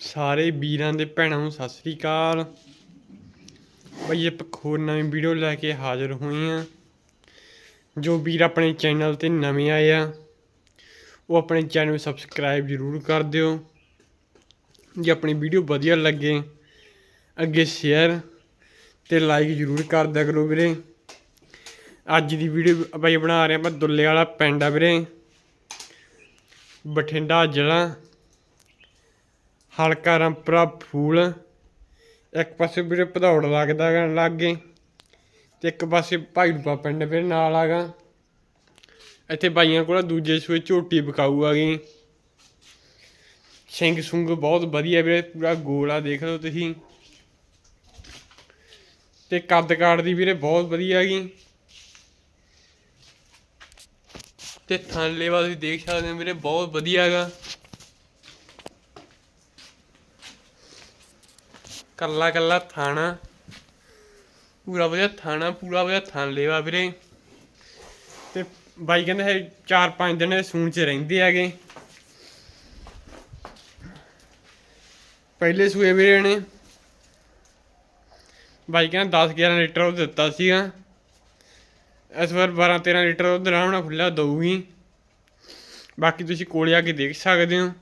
ਸਾਰੇ ਵੀਰਾਂ ਦੇ ਭੈਣਾਂ ਨੂੰ ਸਤਿ ਸ੍ਰੀ ਅਕਾਲ। ਬਈ ਇੱਕ ਹੋਰ ਨਵੀਂ ਵੀਡੀਓ ਲੈ ਕੇ ਹਾਜ਼ਰ ਹੋਏ ਆ ਜੋ ਵੀਰ ਆਪਣੇ ਚੈਨਲ ਤੇ ਨਵੇਂ ਆਏ ਆ, ਉਹ ਆਪਣੇ ਚੈਨਲ ਨੂੰ ਸਬਸਕ੍ਰਾਈਬ ਜ਼ਰੂਰ ਕਰ ਦਿਓ। ਜੇ ਆਪਣੀ ਵੀਡੀਓ ਵਧੀਆ ਲੱਗੇ, ਅੱਗੇ ਸ਼ੇਅਰ ਤੇ ਲਾਈਕ ਜ਼ਰੂਰ ਕਰ ਦਿਆ ਕਰੋ ਵੀਰੇ। ਅੱਜ ਦੀ ਵੀਡੀਓ ਬਾਈ ਬਣਾ ਰਹੇ ਆਪਾਂ ਦੁੱਲੇ ਵਾਲਾ ਪਿੰਡ ਆ ਵੀਰੇ। ਬਠਿੰਡਾ ਜ਼ਿਲ੍ਹਾ। ਹਲਕਾ ਰੰਪਰਾ ਫੂਲ। ਇੱਕ ਪਾਸੇ ਵੀਰੇ ਭਦੌੜ ਲੱਗਦਾ ਗਾ ਲਾਗੇ ਤੇ ਇੱਕ ਪਾਸੇ ਭਾਈੜੂਪਾ ਪਿੰਡ ਵੀਰੇ ਨਾਲ ਆਗਾ ਇੱਥੇ ਬਾਈਆਂ ਕੋਲ ਦੂਜੇ ਸੂਏ ਝੋਟੀ ਵਿਕਾਊ ਆ ਗਈ। ਸਿੰਘ ਸੁੰਗ ਬਹੁਤ ਵਧੀਆ ਵੀਰੇ, ਪੂਰਾ ਗੋਲਾ ਦੇਖ ਲਓ ਤੁਸੀਂ। ਤੇ ਕੱਦ ਕਾੜ ਦੀ ਵੀਰੇ ਬਹੁਤ ਵਧੀਆ ਹੈਗੀ। ਤੇ ਥਾਂਲੇ ਵਾ ਤੁਸੀਂ ਦੇਖ ਸਕਦੇ ਹੋ ਵੀਰੇ, ਬਹੁਤ ਵਧੀਆ ਹੈਗਾ। ਕੱਲਾ ਕੱਲਾ ਥਾਣਾ। ਪੂਰਾ ਵਧੀਆ ਥਾਣਾ, ਪੂਰਾ ਵਧੀਆ ਥਾਣ ਲੈਵਾ ਵੀਰੇ। ਤੇ ਬਾਈ ਕਹਿੰਦੇ ਹੈ 4-5 ਦਿਨ ਇਹ ਸੂਣ ਚ ਰਹਿੰਦੇ ਹੈਗੇ। ਪਹਿਲੇ ਸੂਏ ਵੀਰੇ ਨੇ ਬਾਈ ਕਹਿੰਦਾ 10-11 ਲੀਟਰ ਉਹ ਦਿੱਤਾ ਸੀਗਾ। ਇਸ ਵਾਰ 12-13 ਲੀਟਰ ਉਹ ਆਰਾਮ ਨਾਲ ਖੁੱਲਾ ਦਊਗੀ। ਬਾਕੀ ਤੁਸੀਂ ਕੋਲੇ ਆ ਕੇ ਦੇਖ ਸਕਦੇ ਹੋ।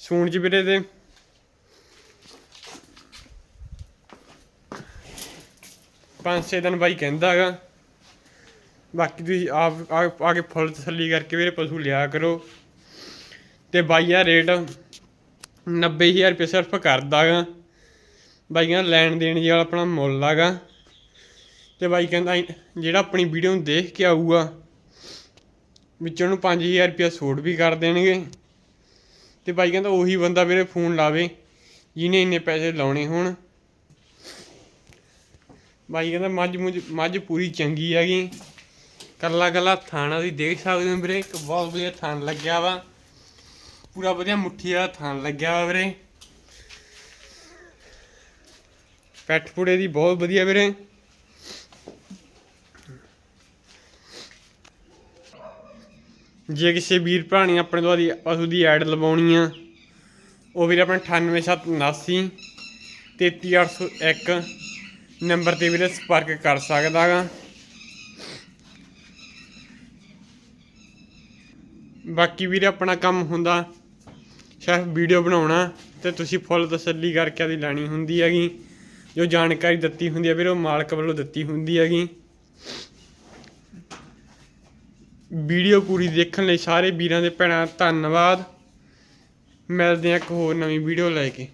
ਸੂਣ ਚ ਵੀਰੇ ਦੇ ਪੰਜ ਛੇ ਦਿਨ ਬਾਈ ਕਹਿੰਦਾ ਹੈਗਾ। ਬਾਕੀ ਤੁਸੀਂ ਆਪ ਆ- ਕੇ ਫੁੱਲ ਤਸੱਲੀ ਕਰਕੇ ਵੀਰੇ ਪਸ਼ੂ ਲਿਆ ਕਰੋ। ਤੇ ਬਾਈ ਆ ਰੇਟ 90000 ਰੁਪਏ ਸਿਰਫ ਕਰਦਾ ਕਰਦਾਗਾ ਬਾਈਆਂ ਲੈਣ ਦੇਣ ਜੀ ਵਾਲਾ ਆਪਣਾ ਮੁੱਲ ਹੈਗਾ। ਤੇ ਬਾਈ ਕਹਿੰਦਾ ਜਿਹੜਾ ਆਪਣੀ ਵੀਡੀਓ ਨੂੰ ਦੇਖ ਕੇ ਆਊਗਾ, ਵਿੱਚੋਂ ਨੂੰ 5000 ਰੁਪਏ ਛੋਟ ਵੀ ਕਰ ਦੇਣਗੇ। ਤੇ ਬਾਈ ਕਹਿੰਦਾ ਉਹੀ ਬੰਦਾ ਵੀਰੇ ਫੋਨ ਲਾਵੇ, ਜਿਹਨੇ ਇੰਨੇ ਪੈਸੇ ਲਾਉਣੇ ਹੋਣ। ਬਾਈ ਕਹਿੰਦਾ ਮੱਝ ਮੁੱਝ, ਮੱਝ ਪੂਰੀ ਚੰਗੀ ਹੈਗੀ। ਕੱਲਾ ਕੱਲਾ ਥਾਣਾ ਤੁਸੀਂ ਦੇਖ ਸਕਦੇ ਹੋ ਵੀਰੇ, ਇੱਕ ਬਹੁਤ ਵਧੀਆ ਥਾਣ ਲੱਗਿਆ ਵਾ। ਪੂਰਾ ਵਧੀਆ ਮੁੱਠੀ ਵਾਲਾ ਥਾਣ ਲੱਗਿਆ ਵਾ ਵੀਰੇ। ਪੈਟ ਪੂੜੇ ਦੀ ਬਹੁਤ ਵਧੀਆ ਵੀਰੇ। ਜੇ ਕਿਸੇ ਵੀਰ ਭਰਾ ਨੇ ਆਪਣੇ ਤੋਂ ਦੀ ਪਸ਼ੂ ਦੀ ਐਡ ਲਵਾਉਣੀ ਆ, ਉਹ ਵੀਰੇ ਆਪਣਾ 98779 33801 ਨੰਬਰ ਤੇ ਵੀਰੇ ਸੰਪਰਕ ਕਰ ਸਕਦਾ ਗਾ ਬਾਕੀ ਵੀਰੇ ਆਪਣਾ ਕੰਮ ਹੁੰਦਾ, ਸਿਰਫ ਵੀਡੀਓ ਬਣਾਉਣਾ ਤੇ ਤੁਸੀਂ ਫੁੱਲ ਤਸੱਲੀ ਕਰਕੇ ਆਦੀ ਲੈਣੀ ਹੁੰਦੀ ਹੈਗੀ। ਜੋ ਜਾਣਕਾਰੀ ਦਿੱਤੀ ਹੁੰਦੀ ਹੈ ਵੀਰੇ, ਉਹ ਮਾਲਕ ਵੱਲੋਂ ਦਿੱਤੀ ਹੁੰਦੀ ਹੈਗੀ। ਵੀਡੀਓ ਪੂਰੀ ਦੇਖਣ ਲਈ ਸਾਰੇ ਵੀਰਾਂ ਦੇ ਭੈਣਾਂ ਧੰਨਵਾਦ। ਮਿਲਦੇ ਹਾਂ ਇੱਕ ਹੋਰ ਨਵੀਂ ਵੀਡੀਓ ਲੈ ਕੇ।